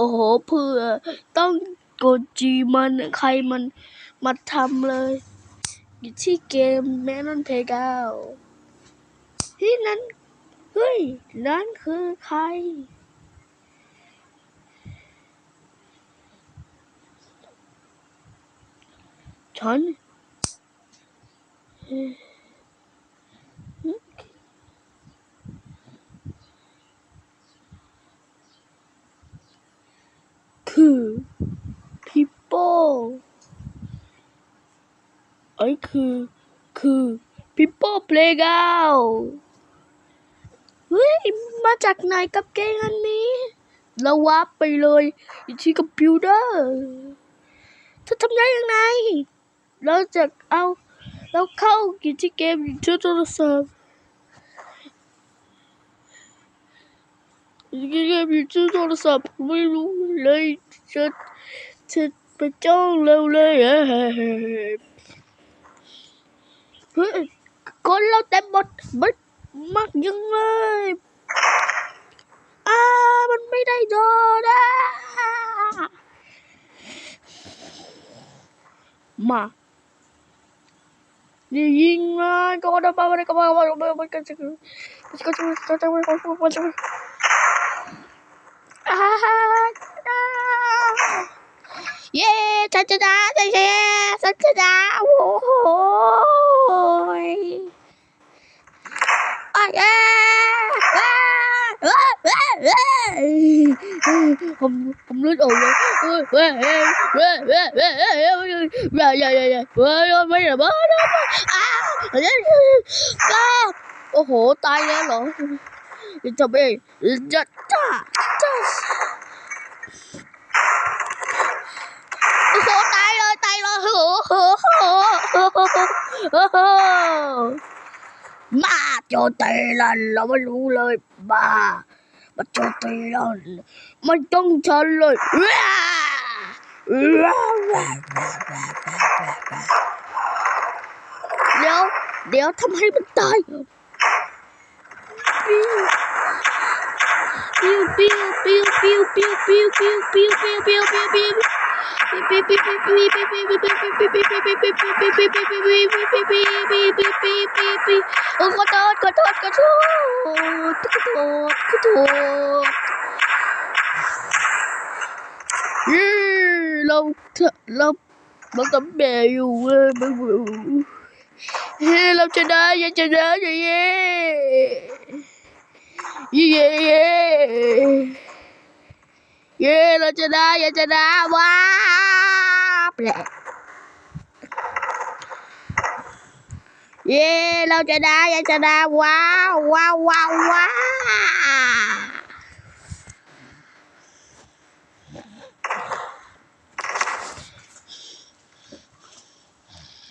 อ้โหเพื่อต้องกดจีมันใครมันมาทำเลย อยู่ที่เกมแมนนเพกาที่นั้น เฮ้ย นั่นคือใคร ฉันเอ่อ คือพิปโป้ไอ้คือคือพิปโป้เพลย์กาเฮ้ย มาจากไหนกับเกมอันนี้เราวับไปเลยอยู่ที่คอมพิวเตอร์เธอทำได้ยังไง เราจะเอาเราเข้ากิจเกมอยู่ที่โทรศัพท์ Những game thì chưa cho nó sập Mấy lúc lấy chết Chết mà cháu lâu lê Con lâu tay bọt Mất mắt nhưng ơi À mình mới đây rồi đó Mà đi Duyên ơi Con đâu bao nhiêu Con bao nhiêu Con bao nhiêu Con bao nhiêu Con bao nhiêu Con bao nhiêu ฉันชนะฉันชนะฉันชนะโอ้โหอะเย้ผมผมเลือดออกเลยเฮ้ยเฮ้ยเฮ้ยเฮ้ยเฮ้ยเฮ้ยเฮ้ยเฮ้ยอย่าอย่าอย่าอย่าเฮ้ยไม่ได้บ้าอ้าวอ้าโอ้โหตายแล้วเหรอจะไปจะจ้าจ้าโ มาโจมตีลันเราไม่รู้เลยบ้ามาโจมตีลันมันต้องฉันเลยเดี๋ยวเดี๋ยวทำให้มันตายปิ้วปิ้วปิ้วปิ้วปิ้วปิ้วปิ้วปิ้วปิ้วปิ้วปิ้วปิ้วปิ้ว โอ้ ขอโทษขอโทษขอโทษขอโทษขอโทษเย้เราเราเรากับแม่อยู่เว้ยไม่รู้เฮ้เราชนะยังชนะย้เย้เย้เย้ Yeah, nó chơi đá, nó chơi đá, wow. Yeah, lâu chơi đá, nó chơi đá, wow, wow, wow, wow.